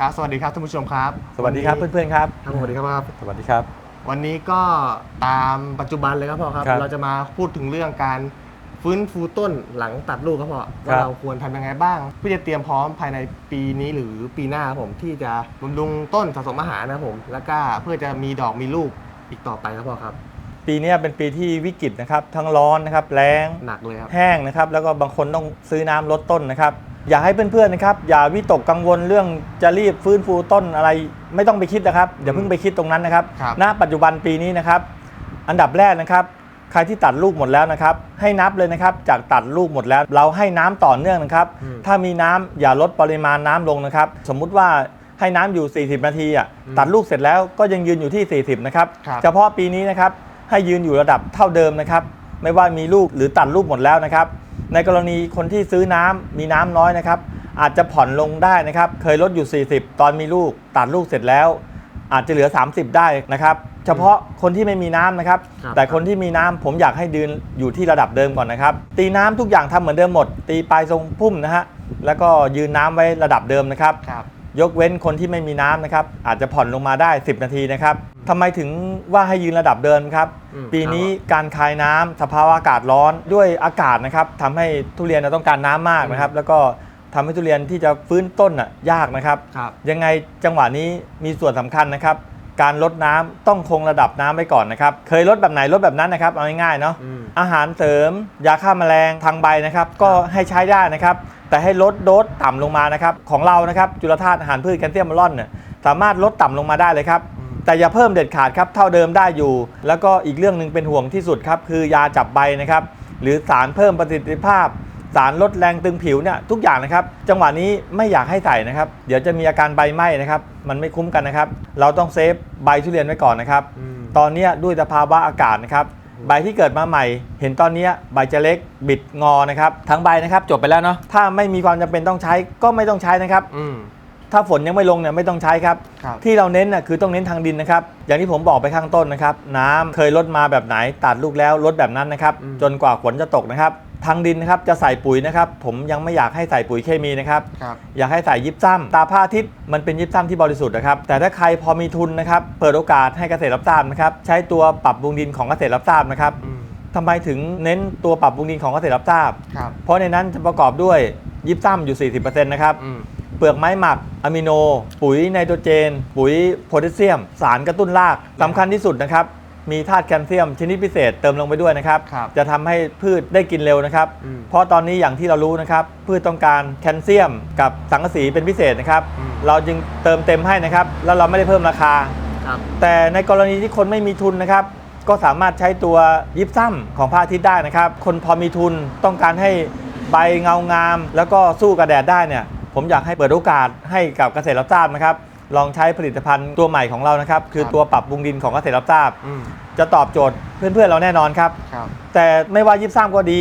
ครับ สวัสดีครับท่านผู้ชมครับสวัสดีครับเพื่อนๆครับครับสวัสดีครับ สวัสดีครับ วันนี้ก็ตามปัจจุบันเลยครับพ่อครับ ครับเราจะมาพูดถึงเรื่องการฟื้นฟูต้นหลังตัดลูกครับพ่อครัว่าบ เราควรทำยังไงบ้างเพื่อจะเตรียมพร้อมภายในปีนี้หรือปีหน้าครับผมที่จะบำรุงต้นสะสมอาหารนะครับผม แล้วก็เพื่อจะมีดอกมีลูกอีกต่อไปครับพ่อครับ ปีเนี้ยเป็นปีที่วิกฤตนะครับ ทั้งร้อนนะครับแรงหนักเลยครับ แห้งนะครับ แล้วก็บางคนต้องซื้อน้ำลดต้นนะครับ อยากให้เพื่อนๆนะครับอย่าวิตกกังวลเรื่องจะรีบฟื้นฟูต้นอะไรไม่ต้องไปคิดนะครับอย่าเพิ่งไปคิดตรงนั้นนะครับครับ ณปัจจุบันปีนี้นะครับ อันดับแรกนะครับ ใครที่ตัดลูกหมดแล้วนะครับ ให้นับเลยนะครับจากตัดลูกหมดแล้ว เราให้น้ำต่อเนื่องนะครับอืมถ้ามีน้ำอย่าลดปริมาณน้ำลงนะครับ สมมุติว่าให้น้ำอยู่ 40 นาทีอะอืมตัดลูกเสร็จแล้วก็ยังยืนอยู่ที่ 40 นะครับ ครับเฉพาะปีนี้นะครับให้ยืนอยู่ระดับเท่าเดิมนะครับ ไม่ว่ามีลูกหรือตัดลูกหมดแล้วนะครับ ในกรณีคนที่ซื้อน้ำมีน้ำน้อยนะครับ อาจจะผ่อนลงได้นะครับ เคยลดอยู่ 40 ตอนมีลูกตัดลูกเสร็จแล้ว อาจจะเหลือ 30 ได้นะครับ เฉพาะคนที่ไม่มีน้ำนะครับครับแต่คนที่มีน้ำผมอยากให้ดืนอยู่ที่ระดับเดิมก่อนนะครับ ตีน้ำทุกอย่างทำเหมือนเดิมหมด ตีปลายทรงพุ่มนะฮะแล้วก็ยืนน้ำไว้ระดับเดิมนะครับครับ ยกเว้นคนที่ไม่มีน้ำนะครับ อาจจะผ่อนลงมาได้ 10 นาทีนะครับทำไมถึงว่าให้ยืนระดับเดิมครับ อืมปีนี้การคายน้ำสภาวะอากาศร้อนด้วยอากาศนะครับทำให้ทุเรียนเราต้องการน้ำมากนะครับ แล้วก็ทำให้ทุเรียนที่จะฟื้นต้นน่ะยากนะครับ ครับ ยังไงจังหวะนี้มีส่วนสำคัญนะครับ การลดน้ำต้องคงระดับน้ำไว้ก่อนนะครับ เคยลดแบบไหนลดแบบนั้นนะครับเอาง่ายๆเนาะ อืม อาหารเสริมยาฆ่าแมลงทางใบนะครับ ก็ให้ใช้ได้นะครับ แต่ให้ลดโดสต่ำลงมานะครับของเรานะครับจุลธาตุอาหารพืชแคลเซียมมอลลอนเนี่ยสามารถลดต่ำลงมาได้เลยครับอืมแต่อย่าเพิ่มเด็ดขาดครับเท่าเดิมได้อยู่ แล้วก็อีกเรื่องหนึ่งเป็นห่วงที่สุดครับคือยาจับใบนะครับหรือสารเพิ่มประสิทธิภาพ สารลดแรงตึงผิวเนี่ยทุกอย่างนะครับ จังหวะนี้ไม่อยากให้ใส่นะครับ เดี๋ยวจะมีอาการใบไหม้นะครับ มันไม่คุ้มกันนะครับ เราต้องเซฟใบทุเรียนไว้ก่อนนะครับอืมตอนเนี้ยด้วยสภาวะอากาศนะครับ ใบที่เกิดมาใหม่ เห็นตอนเนี้ยใบจะเล็กบิดงอนะครับทั้งใบนะครับจบไปแล้วเนาะถ้าไม่มีความจำเป็นต้องใช้ก็ไม่ต้องใช้นะครับอืมถ้าฝนยังไม่ลงเนี่ยไม่ต้องใช้ครับครับที่เราเน้นน่ะคือต้องเน้นทางดินนะครับ อย่างที่ผมบอกไปข้างต้นนะครับ น้ำเคยลดมาแบบไหนตัดลูกแล้วลดแบบนั้นนะครับอืมจนกว่าฝนจะตกนะครับ ทางดินนะครับจะใส่ปุ๋ยนะครับ ผมยังไม่อยากให้ใส่ปุ๋ยเคมีนะครับ ครับ อยากให้ใส่ยิบซ้ำตาผ้าทิศมันเป็นยิบซ้ำที่บริสุทธิ์นะครับ แต่ถ้าใครพอมีทุนนะครับ เปิดโอกาสให้เกษตรรับทราบนะครับ ใช้ตัวปรับปรุงดินของเกษตรรับทราบนะครับอืมทำไมถึงเน้นตัวปรับปรุงดินของเกษตรรับทราบ ครับ เพราะในนั้นจะประกอบด้วยยิบซ้ำอยู่ 40%นะครับ อืม เปลือกไม้หมักอะมิโน ปุ๋ยไนโตรเจน ปุ๋ยโพแทสเซียม สารกระตุ้นรากสำคัญที่สุดนะครับ มีธาตุแคลเซียมชนิดพิเศษเติมลงไปด้วยนะครับ ครับจะทำให้พืชได้กินเร็วนะครับ อืมเพราะตอนนี้อย่างที่เรารู้นะครับ พืชต้องการแคลเซียมกับสังกะสีเป็นพิเศษนะครับ อืม เราจึงเติมเต็มให้นะครับ แล้วเราไม่ได้เพิ่มราคา ครับแต่ในกรณีที่คนไม่มีทุนนะครับ ก็สามารถใช้ตัวยิบซ้ำของพระอาทิตย์ได้นะครับ คนพอมีทุนต้องการให้ใบเงางาม แล้วก็สู้กับแดดได้เนี่ย ผมอยากให้เปิดโอกาสให้กับเกษตรรับทราบนะครับ ลองใช้ผลิตภัณฑ์ตัวใหม่ของเรานะครับ คือครับตัวปรับปรุงดินของเกษตรรับทราบ อืมจะตอบโจทย์เพื่อนๆเราแน่นอนครับ ครับ แต่ไม่ว่ายิบซ้ำก็ดี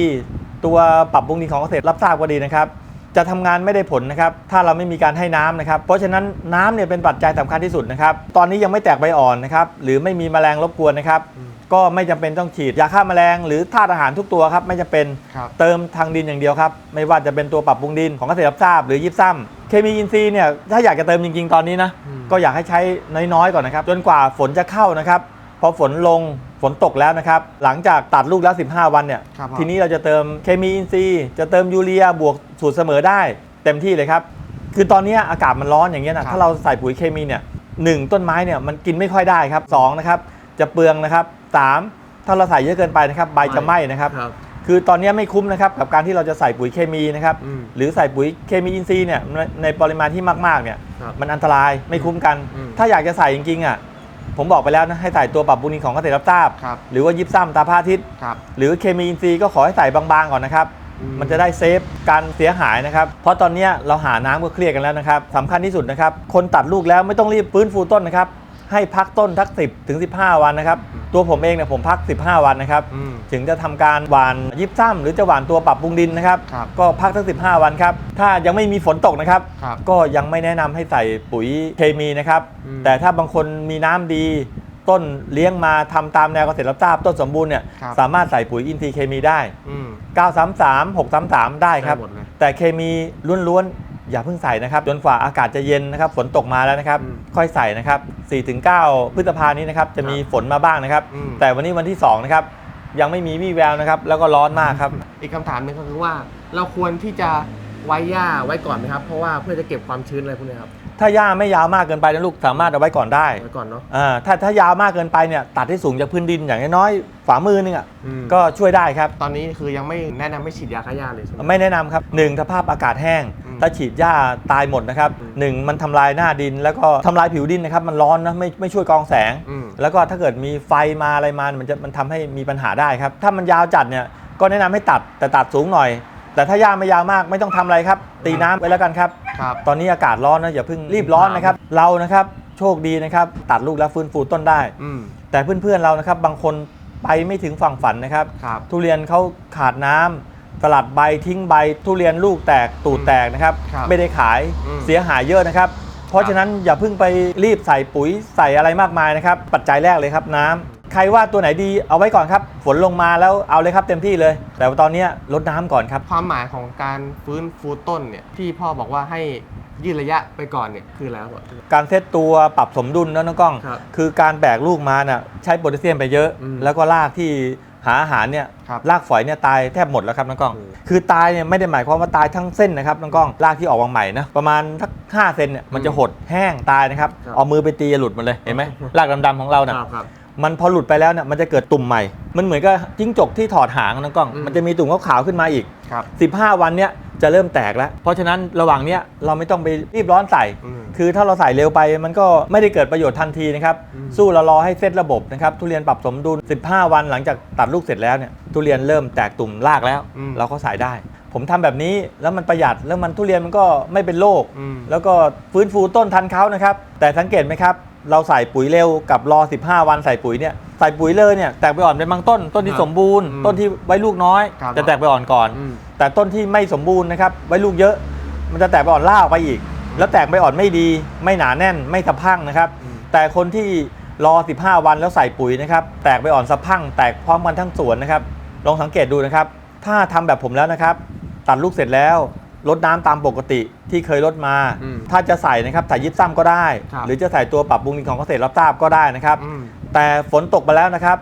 ตัวปรับปรุงดินของเกษตรรับทราบก็ดีนะครับ จะทำงานไม่ได้ผลนะครับ ถ้าเราไม่มีการให้น้ำนะครับ เพราะฉะนั้นน้ำเนี่ยเป็นปัจจัยสำคัญที่สุดนะครับ ตอนนี้ยังไม่แตกใบอ่อนนะครับ หรือไม่มีแมลงรบกวนนะครับ อืม ก็ไม่จำเป็นต้องฉีดยาฆ่าแมลงหรือธาตุอาหารทุกตัวครับไม่จำเป็นครับเติมทางดินอย่างเดียวครับ ไม่ว่าจะเป็นตัวปรับปรุงดินของเกษตรรับทราบหรือยิบซ้ำเคมีอินทรีย์เนี่ยถ้าอยากจะเติมจริงๆตอนนี้นะอืม ก็อยากให้ใช้น้อยๆก่อนนะครับ จนกว่าฝนจะเข้านะครับพอฝนลงฝนตกแล้วนะครับ หลังจากตัดลูกแล้ว 15 วันเนี่ย ครับผม ทีนี้เราจะเติมเคมีอินทรีย์ จะเติมยูเรียบวกสูตรเสมอได้เต็มที่เลยครับ คือตอนนี้อากาศมันร้อนอย่างเงี้ยครันะบถ้าเราใส่ปุ๋ยเคมีเนี่ยหนึ่งต้นไม้เนี่ยมันกินไม่ค่อยได้ครับสองนะครับจะเปลืองนะครับ สามถ้าเราใส่เยอะเกินไปนะครับใบจะไหม้นะครับ ครับ คือตอนนี้ไม่คุ้มนะครับกับการที่เราจะใส่ปุ๋ยเคมีนะครับอืมหรือใส่ปุ๋ยเคมีอินทรีย์เนี่ยในในปริมาณที่มากๆเนี่ยครับมันอันตรายไม่คุ้มกัน อืมถ้าอยากจะใส่จริงๆอะผมบอกไปแล้วนะให้ใส่ตัวปรับปรุงดินของเกษตรรับทราบ ครับ หรือว่ายิบซ้ำตาพระอาทิตย์ ครับ หรือเคมีอินทรีย์ก็ขอให้ใส่บางๆก่อนนะครับ อืม มันจะได้เซฟการเสียหายนะครับ เพราะตอนเนี้ยเราหาน้ำก็เครียดกันแล้วนะครับสำคัญที่สุดนะครับ คนตัดลูกแล้วไม่ต้องรีบฟื้นฟูต้นนะครับ ให้พักต้นทัก 10ถึง15 วันนะครับ ตัวผมเองเนี่ยผมพัก 15 วันนะครับ อืม ถึงจะทำการหว่านยิบซ้ำหรือจะหว่านตัวปรับปรุงดินนะครับ ครับ ก็พักทั้ง15 วันครับ ถ้ายังไม่มีฝนตกนะครับ ครับ ก็ยังไม่แนะนำให้ใส่ปุ๋ยเคมีนะครับ อืมแต่ถ้าบางคนมีน้ำดี ต้นเลี้ยงมาทำตามแนวเกษตรรับทราบต้นสมบูรณ์เนี่ยครับ สามารถใส่ปุ๋ยอินทรีย์เคมีได้ อืม 933 633 ได้ครับ ได้หมดเลย แต่เคมีล้วนๆ อย่าเพิ่งใส่นะครับจนกว่าอากาศจะเย็นนะครับฝนตกมาแล้วนะครับ อืมค่อยใส่นะครับ 4-9 พฤษภานี้นะครับจะมีฝนมาบ้างนะครับ อืม แต่วันนี้วันที่2นะครับยังไม่มีวี่แววนะครับ แล้วก็ร้อนมากครับ อีกคำถามหนึงก็คือว่าเราควรที่จะไว้หญ้าไว้ก่อนไหมครับ เพราะว่าเพื่อจะเก็บความชื้นอะไรพวกนี้ครับถ้าหญ้าไม่ยาวมากเกินไปนะลูกสามารถเอาไว้ก่อนได้ไว้ก่อนเนาะอ่าถ้าถ้ายาวมากเกินไปเนี่ยตัดให้สูงจากพื้นดินอย่างน้อยๆฝ่ามือนึงอะอืมก็ช่วยได้ครับ ตอนนี้คือยังไม่แนะนำไม่ฉีดยาฆ่าหญ้าเลยใช่ไหม ไม่แนะนำครับหนึ่งสภาพอากาศแห้งอืม ถ้าฉีดหญ้าตายหมดนะครับอืมหนึ่งมันทำลายหน้าดิน แล้วก็ทำลายผิวดินนะครับ มันร้อนนะไม่ไม่ช่วยกรองแสงอืมแล้วก็ถ้าเกิดมีไฟมาอะไรมา มันจะมันทำให้มีปัญหาได้ครับ ถ้ามันยาวจัดเนี่ยก็แนะนำให้ตัดแต่ตัดสูงหน่อย แต่ถ้าหญ้าไม่ยาวมากไม่ต้องทำอะไรครับ ตีน้ำไปแล้วกันครับครับตอนนี้อากาศร้อนนะอย่าเพิ่งรีบร้อนนะครับ เรานะครับโชคดีนะครับตัดลูกแล้วฟื้นฟูต้นได้อืมแต่เพื่อนๆเรานะครับบางคนไปไม่ถึงฝั่งฝันนะครับครับทุเรียนเขาขาดน้ำ สลัดใบทิ้งใบทุเรียนลูกแตกตูดแตกนะครับ ครับไม่ได้ขายอืม เสียหายเยอะนะครับ เพราะฉะนั้นอย่าเพิ่งไปรีบใส่ปุ๋ยใส่อะไรมากมายนะครับ ปัจจัยแรกเลยครับน้ำใครว่าตัวไหนดีเอาไว้ก่อนครับ ฝนลงมาแล้วเอาเลยครับเต็มที่เลย แต่ว่าตอนนี้ลดน้ำก่อนครับ ความหมายของการฟื้นฟูต้นเนี่ยที่พ่อบอกว่าให้ยืดระยะไปก่อนเนี่ยคืออะไรครับผมการเซตตัวปรับสมดุลนะน้องกล้อง ครับคือการแบกลูกมาน่ะใช้โพแทสเซียมไปเยอะ อืมแล้วก็รากที่ หาอาหารเนี่ยครับรากฝอยเนี่ยตายแทบหมดแล้วครับน้องกล้องโอ้คือตายเนี่ยไม่ได้หมายความว่าตายทั้งเส้นนะครับน้องกล้องรากที่ออกมาใหม่นะประมาณสักห้าเซนเนี่ยมันจะหดแห้งตายนะครับครับ เอามือไปตีหลุดหมันเลยเห็นไหมรากดำๆของเราคน่ะรับครับ มันพอหลุดไปแล้วเนี่ยมันจะเกิดตุ่มใหม่ มันเหมือนกับจิ้งจกที่ถอดหางน้องกล้อง อืม มันจะมีตุ่มขาวๆขึ้นมาอีก ครับ 15 วันเนี่ย จะเริ่มแตกแล้ว เพราะฉะนั้นระหว่างเนี้ยเราไม่ต้องไปรีบร้อนใส่ อืม คือถ้าเราใส่เร็วไปมันก็ไม่ได้เกิดประโยชน์ทันทีนะครับอืมสู้เรารอให้เซตระบบนะครับ ทุเรียนปรับสมดุล 15 วันหลังจากตัดลูกเสร็จแล้วเนี่ยทุเรียนเริ่มแตกตุ่มรากแล้ว อืมเราก็ใส่ได้ ผมทำแบบนี้แล้วมันประหยัดแล้วมันทุเรียนมันก็ไม่เป็นโรคอืม แล้วก็ฟื้นฟูต้นทันเขานะครับ แต่สังเกตไหมครับ เราใส่ปุ๋ยเร็วกับรอ 15 วันใส่ปุ๋ยเนี่ย ใส่ปุ๋ยเลยเนี่ยแตกไปอ่อนเป็นบางต้น ต้นที่ครับสมบูรณ์อืมต้นที่ไว้ลูกน้อยครับจะแตกไปอ่อนก่อน อืม แต่ต้นที่ไม่สมบูรณ์นะครับไว้ลูกเยอะ มันจะแตกไปอ่อนล่าออกไปอีก แล้วแตกไปอ่อนไม่ดี ไม่หนาแน่นไม่สะพรั่งนะครับอืมแต่คนที่รอ 15 วันแล้วใส่ปุ๋ยนะครับแตกไปอ่อนสะพรั่ง แตกพร้อมกันทั้งสวนนะครับลองสังเกตดูนะครับ ถ้าทำแบบผมแล้วนะครับ ตัดลูกเสร็จแล้ว ลดน้ำตามปกติที่เคยลดมา อืมถ้าจะใส่นะครับใส่ยิบซ้ำก็ได้ ครับหรือจะใส่ตัวปรับปรุงดินของเกษตรรับทราบก็ได้นะครับ อืม แต่ฝนตกไปแล้วนะครับ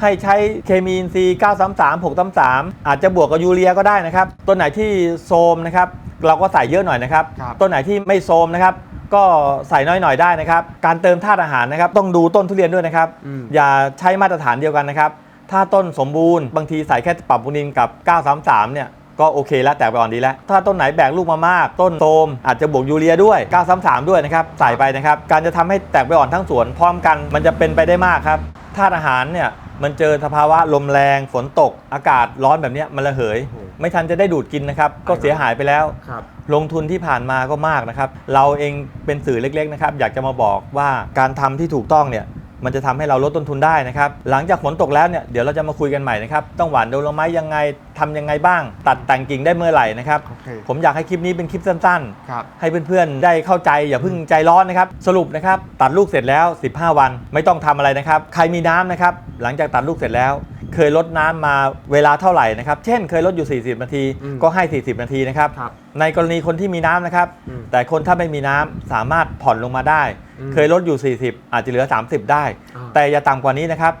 ให้ใช้เคมีอินทรีย์933 633 อาจจะบวกกับยูเรียก็ได้นะครับ ต้นไหนที่โซมนะครับ เราก็ใส่เยอะหน่อยนะครับ ครับ ต้นไหนที่ไม่โซมนะครับ ก็ใส่น้อยหน่อยได้นะครับ การเติมธาตุอาหารนะครับ ต้องดูต้นทุเรียนด้วยนะครับ อืม อย่าใช้มาตรฐานเดียวกันนะครับ ถ้าต้นสมบูรณ์บางทีใส่แค่ปรับปรุงดินกับ 933 เนี่ย ก็โอเคแล้วแตกไปอ่อนดีแล้ว ถ้าต้นไหนแบกลูกมามาก ต้นโทรมอาจจะบวกยูเรียด้วย933ด้วยนะครับใส่ไปนะครับ การจะทำให้แตกไปอ่อนทั้งสวนพร้อมกัน มันจะเป็นไปได้มากครับธาตุอาหารเนี่ยมันเจอสภาวะลมแรงฝนตก อากาศร้อนแบบเนี้ยมันระเหยโอ้โหไม่ทันจะได้ดูดกินนะครับ ก็เสียหายไปแล้วครับลงทุนที่ผ่านมาก็มากนะครับ เราเองเป็นสื่อเล็กๆนะครับ อยากจะมาบอกว่าการทำที่ถูกต้องเนี่ย มันจะทำให้เราลดต้นทุนได้นะครับ หลังจากฝนตกแล้วเนี่ยเดี๋ยวเราจะมาคุยกันใหม่นะครับต้องหว่านโดโลไม้ยังไงทำยังไงบ้าง ตัดแต่งกิ่งได้เมื่อไหร่นะครับโอเคผมอยากให้คลิปนี้เป็นคลิปสั้นครับๆให้เพื่อนๆได้เข้าใจอย่าเพิ่งใจร้อนนะครับ สรุปนะครับตัดลูกเสร็จแล้ว 15 วันไม่ต้องทำอะไรนะครับ ใครมีน้ำนะครับหลังจากตัดลูกเสร็จแล้ว เคยลดน้ำมาเวลาเท่าไหร่นะครับ เช่นเคยลดอยู่ 40 นาทีอืมก็ให้ 40 นาทีนะครับครับ ในกรณีคนที่มีน้ำนะครับอืมแต่คนถ้าไม่มีน้ำสามารถผ่อนลงมาได้อืม เคยลดอยู่ 40 อาจจะเหลือ 30 ได้อ่าแต่อย่าต่ำกว่านี้นะครับ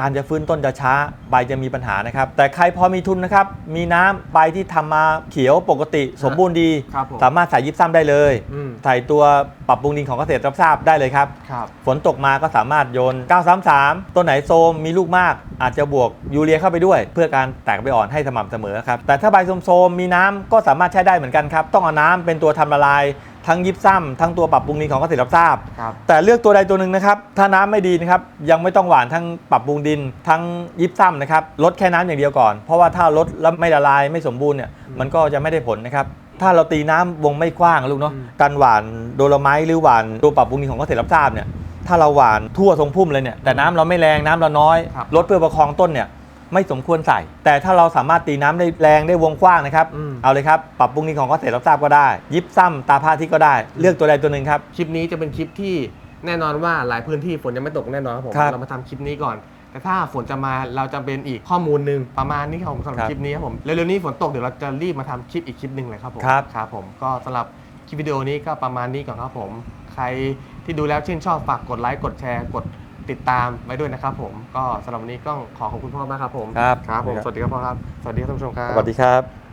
การจะฟื้นต้นจะช้าใบจะมีปัญหานะครับ แต่ใครพอมีทุนนะครับ มีน้ำใบที่ทำมาเขียวปกติสมบูรณ์ดีครับผมสามารถใส่ยิบซ้ำได้เลยอืมใส่ตัวปรับปรุงดินของเกษตรรับทราบได้เลยครับครับ ฝนตกมาก็สามารถโยน 933 ต้นไหนโซมมีลูกมาก อาจจะบวกยูเรียเข้าไปด้วย เพื่อการแตกใบอ่อนให้สม่ำเสมอครับแต่ถ้าใบโซมๆมีน้ำก็สามารถใช้ได้เหมือนกันครับต้องเอาน้ำเป็นตัวทำละลาย ทั้งยิบซ้ำทั้งตัวปรับปรุงดินของเกษตรรับทราบ ครับ แต่เลือกตัวใดตัวหนึ่งนะครับ ถ้าน้ำไม่ดีนะครับ ยังไม่ต้องหว่านทั้งปรับปรุงดิน ทั้งยิบซ้ำนะครับ ลดแค่น้ำอย่างเดียวก่อน เพราะว่าถ้าลดแล้วไม่ละลายไม่สมบูรณ์เนี่ย มันก็จะไม่ได้ผลนะครับ ถ้าเราตีน้ำวงไม่กว้างอะลูกเนาะ อืม การหว่านโดโลไม้หรือหว่านตัวปรับปรุงดินของเกษตรรับทราบเนี่ย ถ้าเราหว่านทั่วทรงพุ่มเลยเนี่ย แต่น้ำเราไม่แรงน้ำเราน้อย ครับ ลดเพื่อประคองต้นเนี่ย ไม่สมควรใส่ แต่ถ้าเราสามารถตีน้ำได้แรงได้วงกว้างนะครับ อืม เอาเลยครับ ปรับปรุงดินของเกษตรรับทราบก็ได้ ยิบซ้ำตาผ้าที่ก็ได้ เลือกตัวใดตัวหนึ่งครับ คลิปนี้จะเป็นคลิปที่แน่นอนว่าหลายพื้นที่ฝนยังไม่ตกแน่นอนครับผมครับเรามาทำคลิปนี้ก่อน แต่ถ้าฝนจะมาเราจะเป็นอีกข้อมูลหนึ่งประมาณนี้ครับผมสำหรับครับคลิปนี้ครับผมเร็วๆนี้ฝนตกเดี๋ยวเราจะรีบมาทำคลิปอีกคลิปหนึ่งเลยครับผมครับ ครับผมก็สำหรับลิปวิดีโอนี้ก็ประมาณนี้ก่อนครับผม ใครที่ดูแล้วชื่นชอบฝากกดไลค์กดแชร์กด ติดตามไว้ด้วยนะครับผมก็สำหรับวันนี้ก็ขอขอบคุณพ่อมากครับผมครับ ครับผมสวัสดีครับพ่อครับ สวัสดีครับท่านผู้ชมครับ สวัสดีครับ